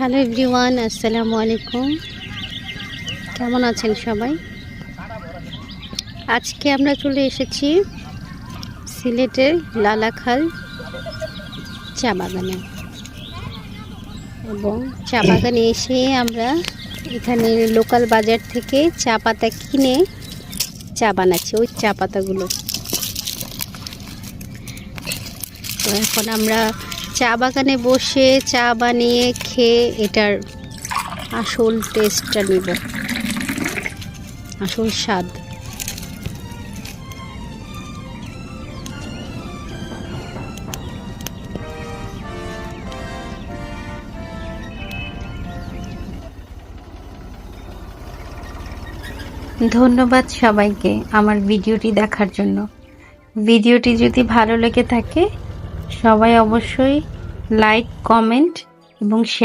Hello everyone, আসসালামু আলাইকুম। কেমন আছেন সবাই? আজকে আমরা চলে এসেছি সিলেটের লালাখাল চা বাগানে। এবং চা বাগানে এসে আমরা এখানে লোকাল বাজার থেকে চা পাতা কিনে চা বানাচ্ছি, ওই চা পাতাগুলো। এখন আমরা চা বাগানে বসে চা বানিয়ে খেয়ে এটার আসল টেস্টটা নিব। আসল স্বাদ। ধন্যবাদ সবাইকে আমার ভিডিওটি দেখার জন্য। ভিডিওটি যদি ভালো লেগে থাকে সবাই অবশ্যই লাইক কমেন্ট এবং শেয়ার